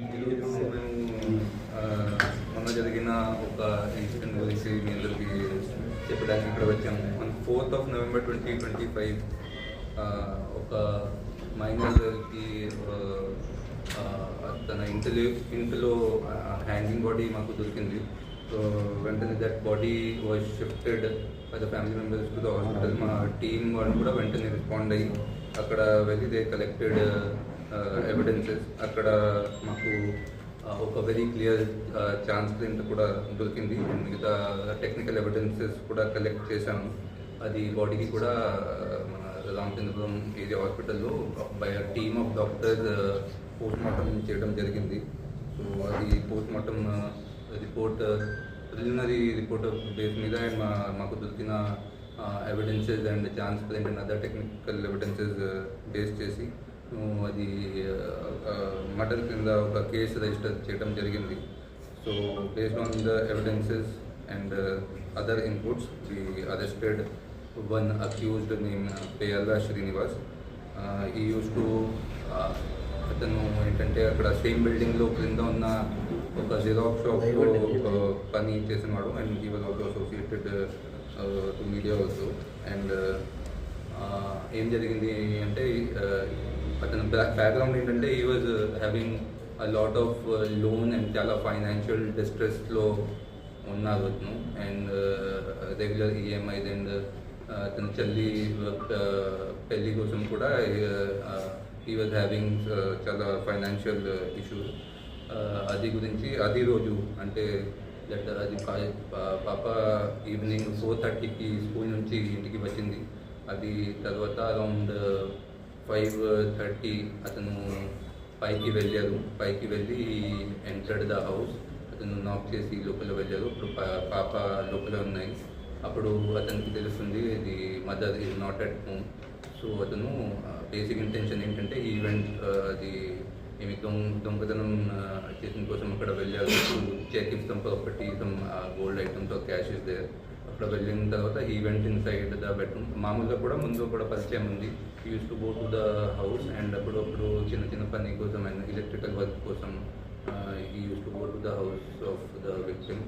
ఈరోజు మేము మొన్న జరిగిన ఒక ఇన్సిడెంట్ గురించి మీ అందరికీ చెప్పడానికి ఇక్కడ వచ్చాము. మన fourth of November twenty twenty five ఒక మైనర్కి తన ఇంటిలో ఇంటిలో హ్యాంగింగ్ బాడీ మాకు దొరికింది. సో వెంటనే that body was shifted by the family members to the hospital మా టీం వాళ్ళు కూడా వెంటనే రెస్పాండ్ అయ్యి అక్కడ వెళ్ళి దే కలెక్టెడ్ Uh, ఎవిడెన్సెస్ అక్కడ మాకు uh, ఒక వెరీ క్లియర్ ఛాన్స్ ప్రింట్ కూడా దొరికింది. మిగతా టెక్నికల్ ఎవిడెన్సెస్ కూడా కలెక్ట్ చేశాము. అది బాడీకి కూడా uh, మన రామచంద్రపురం ఏరియా హాస్పిటల్లో by team of doctors post mortem చేయడం జరిగింది. సో అది post mortem report preliminary report base మీద అండ్ మా మాకు దొరికిన evidences and chance print and other technical evidences base చేసి అది మర్డర్ కింద ఒక కేసు రిజిస్టర్ చేయడం జరిగింది. So based on the evidences and other inputs we arrested one accused name Payalla Srinivas he used to అతను ఏంటంటే అక్కడ సేమ్ బిల్డింగ్లో క్రింద ఉన్న ఒక జిరాక్స్ షాప్ పని చేసినాడు and he was also associated to media also and ఏం జరిగింది అంటే Uh, uh, అతను అతని బ్యాక్గ్రౌండ్ ఏంటంటే he was having a lot of loan and చాలా ఫైనాన్షియల్ డిస్ట్రెస్లో ఉన్నారు అతను. అండ్ రెగ్యులర్ ఈఎంఐస్ అండ్ అతని చెల్లి uh, పెళ్ళి కోసం కూడా ఈ వాజ్ హ్యావింగ్ చాలా ఫైనాన్షియల్ ఇష్యూస్ అది గురించి అది రోజు అంటే దట్ అది పాప ఈవినింగ్ ఫోర్ థర్టీకి స్కూల్ నుంచి ఇంటికి వచ్చింది. అది తర్వాత అరౌండ్ ఫైవ్ థర్టీ అతను పైకి వెళ్ళారు. పైకి వెళ్ళి ఎంటర్డ్ ద హౌస్ అతను నాక్ చేసి లోపల వెళ్ళారు. అప్పుడు పా- పాప లోపల ఉన్నాయి. అప్పుడు అతనికి తెలుస్తుంది ఇది mother is not at home so అతను బేసిక్ ఇంటెన్షన్ ఏంటంటే ఈవెంట్ అది ఏమి దొంగ దొంగతనం చేసిన కోసం అక్కడ వెళ్ళారు. చెక్ ఇస్తాం property some gold items cash is there అక్కడ వెళ్ళిన తర్వాత he went inside the bedroom. మామూలుగా కూడా ముందు కూడా పరిచయం ఉంది. Used to go to the house and అప్పుడప్పుడు చిన్న చిన్న పని కోసం అండ్ ఎలక్ట్రికల్ వర్క్ కోసం he used to go to the house of the victim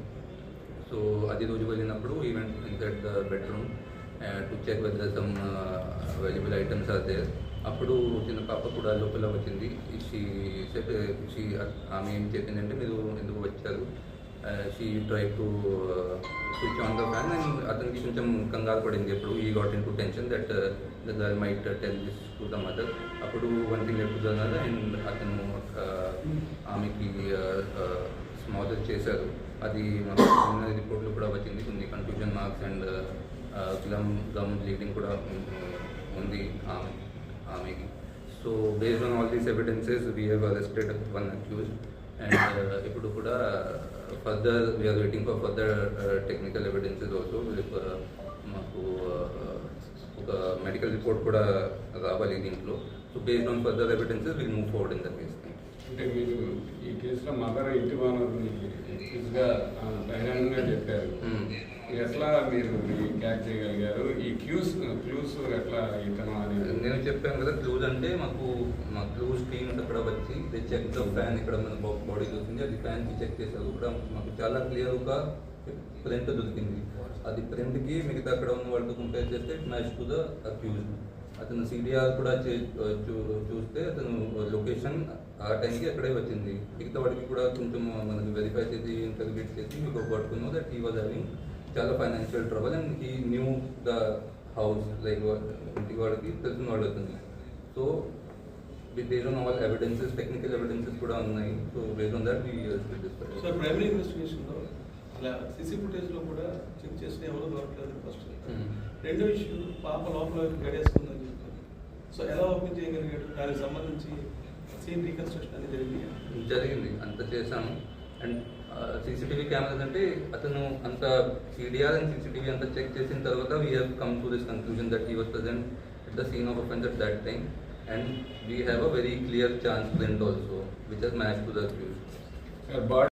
so అది రోజు వెళ్ళినప్పుడు he went inside the bedroom to check whether some available items are there అప్పుడు చిన్న పాప కూడా లోపల వచ్చింది. షీ షీ ఆమె ఏం చెప్పిందంటే మీరు ఎందుకు వచ్చారు? She try to switch on the fan and అతనికి కొంచెం కంగారు పడింది. ఎప్పుడు he got in to tension that the girl might tell this to the mother అప్పుడు వన్ థింగ్ ఎప్పుడు అండ్ అతను ఆమెకి స్మాదర్ చేశారు. అది మాకు చిన్న రిపోర్ట్లో కూడా వచ్చింది. కొన్ని confusion marks and గ్లమ్ gum bleeding కూడా ఉంది ఆమె ఆమెకి. So based on all these evidences we have arrested one accused and ఇప్పుడు కూడా further we are waiting for further technical evidences also మాకు uh, ఒక మెడికల్ రిపోర్ట్ కూడా రావాలి దీంట్లో. So based on further evidences will move forward in the case అంటే మీరు ఈ కేసులో మదర్ ఇంటి బహిరంగంగా చెప్పారు. ఇది ఎట్లా మీరు క్యాచ్ చేయగలిగారు? ఈ క్యూస్ క్లూస్ ఎట్లా ఇతను అని నేను చెప్పాను కదా క్లూజ్ అంటే మాకు మా క్లూజ్ టీమ్ అక్కడ వచ్చి చెక్ ద ఫ్యాన్ ఇక్కడ మన బాడీ దొరికింది అది ఫ్యాన్కి చెక్ చేశారు కూడా మాకు చాలా క్లియర్గా ప్రింట్ దొరికింది. అది ప్రింట్కి మిగతా అక్కడ ఉన్న వాళ్ళతో కంపేర్ చేస్తే మ్యాచ్ టు ద అక్యూజ్ అతను సిడిఆర్ కూడా చే- చూ- చూస్తే అతను లొకేషన్ ఆ టైంకి అక్కడే వచ్చింది. మిగతా వాడికి కూడా కొంచెం మనకి వెరిఫై చేసి ఇంటర్వ్యూట్ చేసి మీకు పట్టుకున్నాం దట్ హీ వాజ్ హ్యావింగ్ చాలా financial trouble and he knew the house like ఇంటి వాడికి తెలిసిన వాడు అవుతుంది so based on all evidences technical evidences కూడా ఉన్నాయి. So based on that so primary ఇన్వెస్టిగేషన్లో ఇలా సీసీ ఫుటేజ్లో కూడా చెక్ చేసిన ఎవరు దొరకలేదు ఫస్ట్ రెండో ఇష్యూ పాప లోపల గడేసుకుందని చెప్పారు. సో ఎలా ఓపెన్ చేయగలిగాడు? దానికి సంబంధించి సీన్ రీకన్స్ట్రక్షన్ అనేది జరిగింది? జరిగింది. అంత చేశాము. అండ్ సీసీటీవీ కెమెరాస్ అంటే అతను అంత సిడిఆర్ అండ్ సీసీటీవీ అంతా చెక్ చేసిన తర్వాత we have come to this conclusion that he was present at the scene of offence at that time and we have a very clear chance print also which is match to the accused